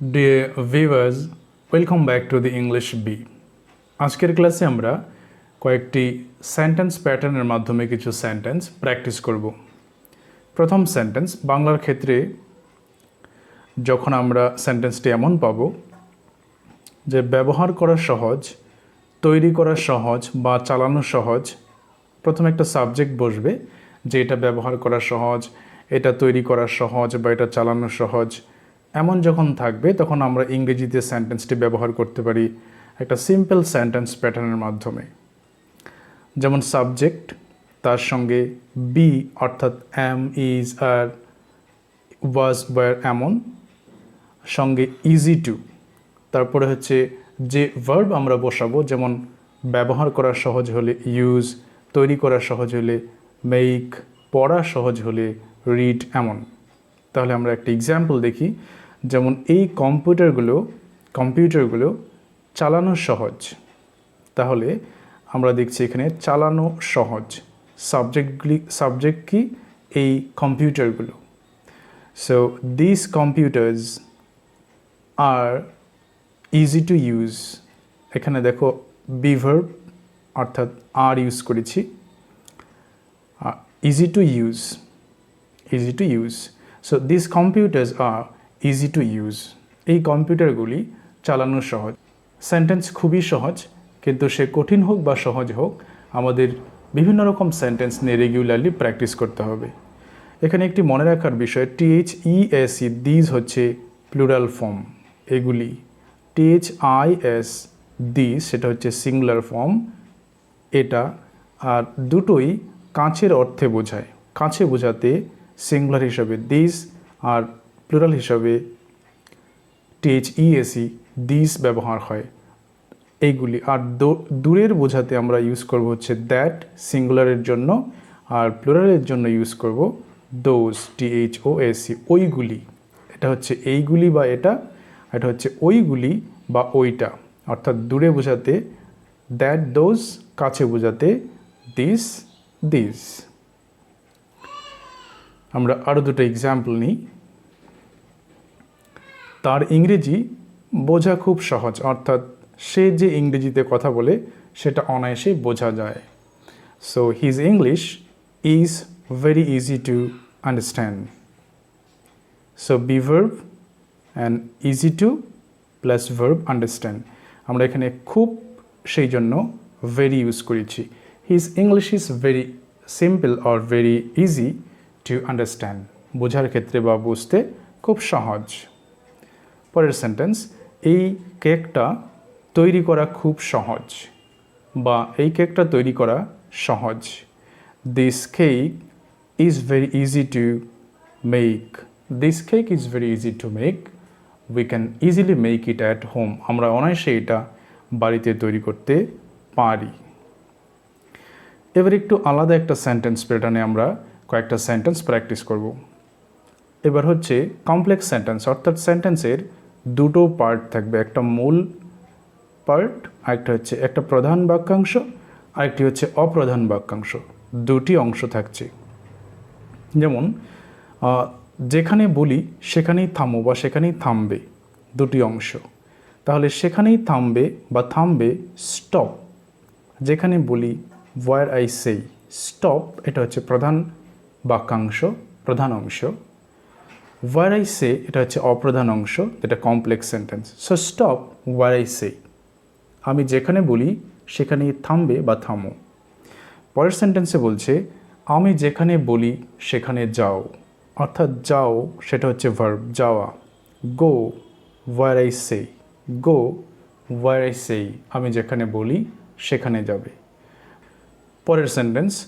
Dear viewers welcome back to the English B আজকের ক্লাসে আমরা কয়েকটি সেন্টেন্স প্যাটার্নের মাধ্যমে কিছু সেন্টেন্স প্র্যাকটিস করব। প্রথম সেন্টেন্স বাংলার ক্ষেত্রে যখন আমরা সেন্টেন্সটি এমন পাবো যে ব্যবহার করা সহজ, তৈরি করা সহজ বা চালানো সহজ, প্রথমে একটা সাবজেক্ট বসবে যে এটা ব্যবহার করা সহজ, এটা তৈরি করা সহজ বা এটা চালানো সহজ এমন যখন থাকবে, তখন আমরা ইংরেজিতে সেন্টেন্সটি ব্যবহার করতে পারি, একটা সিম্পল সেন্টেন্স প্যাটার্নের মাধ্যমে। যেমন সাবজেক্ট তার সঙ্গে বি অর্থাৎ am is are was were এমন। সঙ্গে ইজি টু তারপরে হচ্ছে যে ভার্ব আমরা বসাবো, যেমন ব্যবহার করা সহজ হলে ইউজ তৈরি করা সহজ হলে মেক পড়া সহজ হলে রিড এমন। তাহলে আমরা একটা এক্সাম্পল দেখি। যেমন এই কম্পিউটারগুলো কম্পিউটারগুলো চালানো সহজ। তাহলে আমরা দেখছি এখানে চালানো সহজ। সাবজেক্টগুলি সাবজেক্ট কি? এই কম্পিউটারগুলো। So this computers are easy to use এখানে দেখো বিভার্ব অর্থাৎ আর ইউজ করেছি। Easy to use easy to use so this computers are easy to use এই কম্পিউটারগুলি চালানো সহজ। সেন্টেন্স খুবই সহজ, কিন্তু সে কঠিন হোক বা সহজ হোক, আমাদের বিভিন্ন রকম সেন্টেন্স নিয়ে রেগুলারলি প্র্যাকটিস করতে হবে। এখানে একটি মনে রাখার বিষয় T H E S E these হচ্ছে প্লুরাল ফর্ম এগুলি T H I S this সেটা হচ্ছে সিঙ্গুলার ফর্ম এটা আর দুটোই কাঁচের অর্থে বোঝায়। কাছে বোঝাতে সিঙ্গুলার হিসাবে দিস আর প্লুরাল হিসাবে টিএইচ ইএসি দিস ব্যবহার হয়। এইগুলি আর দূরের বোঝাতে আমরা ইউজ করব হচ্ছে দ্যাট সিঙ্গুলারের জন্য, আর প্লুরালের জন্য ইউজ করব দোজ টিএইচ ও এসি ওইগুলি। এটা হচ্ছে এইগুলি বা এটা এটা হচ্ছে ওইগুলি বা ওইটা। অর্থাৎ দূরে বোঝাতে দ্যাট দোজ কাছে বোঝাতে দিস দিস আমরা আরও দুটো এক্সাম্পল নিই। তার ইংরেজি বোঝা খুব সহজ, অর্থাৎ সে যে ইংরেজিতে কথা বলে সেটা অনায়াসেই বোঝা যায়। So his English is very easy to understand so be verb and easy to plus verb understand আমরা এখানে খুব সেই জন্য ভেরি ইউজ করেছি। His English is very simple or very easy to understand বোঝার ক্ষেত্রে বা বুঝতে খুব সহজ। পরের সেন্টেন্স এই কেকটা তৈরি করা খুব সহজ বা এই কেকটা তৈরি করা সহজ। This cake is very easy to make this cake is very easy to make we can easily make it at home আমরা অনায়াসে এটা বাড়িতে তৈরি করতে পারি। এবার একটু আলাদা একটা সেন্টেন্স প্যাটার্নে আমরা কয়েকটা সেন্টেন্স প্র্যাকটিস করব। এবার হচ্ছে কমপ্লেক্স সেন্টেন্স অর্থাৎ সেন্টেন্সের দুটো পার্ট থাকবে, একটা মূল পার্ট আরেকটা হচ্ছে একটা প্রধান বাক্যাংশ, আরেকটি হচ্ছে অপ্রধান বাক্যাংশ। দুটি অংশ থাকছে। যেমন যেখানে বলি সেখানেই থামো বা সেখানেই থামবে দুটি অংশ। তাহলে সেখানেই থামবে বা থামবে স্টপ যেখানে বলি ওয়ার আই সেই স্টপ এটা হচ্ছে প্রধান বাক্যাংশ, প্রধান অংশ। ওয়ার আই সে এটা হচ্ছে অপ্রধান অংশ এটা complex sentence so stop where I say আমি যেখানে বলি, সেখানেই থামবে বা থামো। পরের সেন্টেন্সে বলছে, আমি যেখানে বলি, সেখানে যাও। অর্থাৎ যাও, সেটা হচ্ছে ভার্ব যাওয়া। Go where I say go where I say আমি যেখানে বলি, সেখানে যাবে। পরের সেন্টেন্স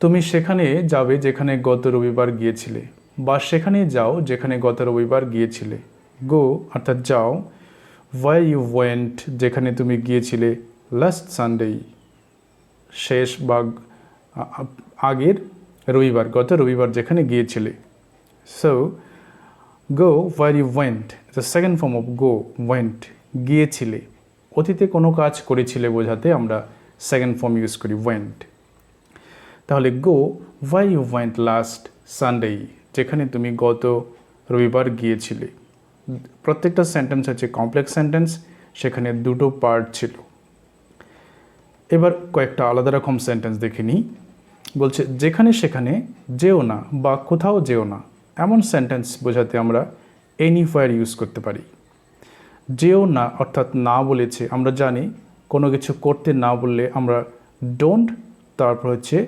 তুমি সেখানে যাবে যেখানে গত রবিবার গিয়েছিলে। বা সেখানে যাও যেখানে গত রবিবার গিয়েছিলে। গো, অর্থাৎ যাও ওয়াই ইউ ওয়েন্ট যেখানে তুমি গিয়েছিলে লাস্ট সানডে শেষ বা আগের রবিবার, গত রবিবার যেখানে গিয়েছিলে। So go where you went the second form of go went গিয়েছিলে। অতীতে কোনো কাজ করেছিলে বোঝাতে আমরা সেকেন্ড ফর্ম ইউজ করি ওয়েন্ট তাহলে go why you went last Sunday যেখানে তুমি গত রবিবার গিয়েছিলে। প্রত্যেকটা সেন্টেন্স হচ্ছে কমপ্লেক্স সেন্টেন্স সেখানে দুটো পার্ট ছিল। এবার কয়েকটা আলাদা রকম সেন্টেন্স দেখে নিই। বলছে, যেখানে সেখানে যেও না বা কোথাও যেও না, এমন সেন্টেন্স বোঝাতে আমরা এনিফায়ার ইউজ করতে পারি। যেও না অর্থাৎ না বলেছে, আমরা জানি কোনো কিছু করতে না বললে আমরা ডোন্ট তারপর হচ্ছে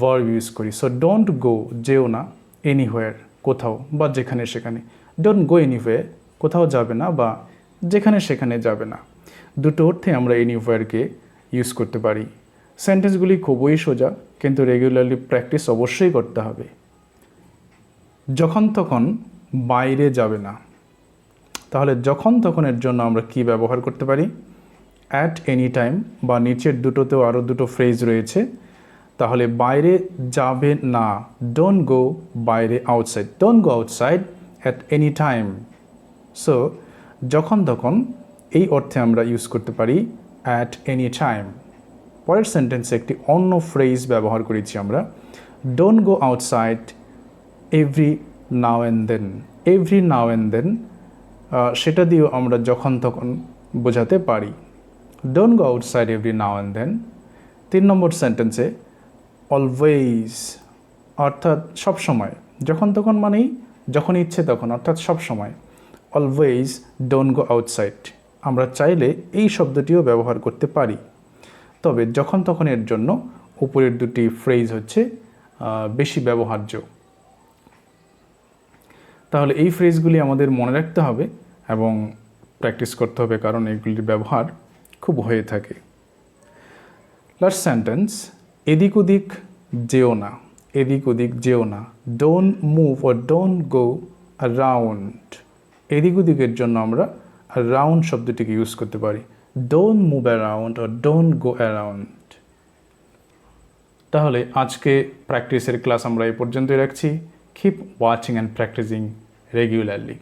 ভার্ব ইউজ করি। সো ডোন্ট গো যেও না এনিহোয়ার কোথাও বা যেখানে সেখানে। ডোন্ট গো এনিহোয়ার কোথাও যাবে না বা যেখানে সেখানে যাবে না। দুটো অর্থে আমরা এনিহোয়ারকে ইউজ করতে পারি। সেন্টেন্সগুলি খুবই সোজা, কিন্তু রেগুলারলি প্র্যাকটিস অবশ্যই করতে হবে। যখন তখন বাইরে যাবে না। তাহলে যখন তখনের জন্য আমরা কি ব্যবহার করতে পারি? অ্যাট এনি টাইম বা নিচের দুটোতেও আরও দুটো ফ্রেজ রয়েছে। তাহলে বাইরে যাবে না। ডোন্ট গো বাইরে outside don't go outside at any time so যখন তখন এই অর্থে আমরা ইউজ করতে পারি অ্যাট এনি টাইম পরের সেন্টেন্সে একটি অন্য ফ্রেজ ব্যবহার করেছি আমরা। Don't go outside every now and then every now and then সেটা দিয়েও আমরা যখন তখন বোঝাতে পারি। Don't go outside every now and then তিন নম্বর সেন্টেন্সে অলওয়েজ অর্থাৎ সব সময়, যখন তখন মানেই যখন ইচ্ছে তখন, অর্থাৎ সব সময়। অলওয়েজ ডোন্ট গো আউটসাইড আমরা চাইলে এই শব্দটিও ব্যবহার করতে পারি। তবে যখন তখন এর জন্য উপরের দুটি ফ্রেজ হচ্ছে বেশি ব্যবহার্য। তাহলে এই ফ্রেজগুলি আমাদের মনে রাখতে হবে এবং প্র্যাকটিস করতে হবে কারণ এগুলির ব্যবহার খুব হয়ে থাকে। লাস্ট সেন্টেন্স এদিক ওদিক যেও না, এদিক ওদিক যেও না। ডোন্ট মুভ ও ডোন্ট গো রাউন্ড এদিক ওদিকের জন্য আমরা রাউন্ড শব্দটিকে ইউজ করতে পারি। ডোন্ট মুভ অ্যারাউন্ড ও ডোন্ট গো অ্যারাউন্ড তাহলে আজকে প্র্যাকটিসের ক্লাস আমরা এই পর্যন্তই রাখছি। Keep watching and practising regularly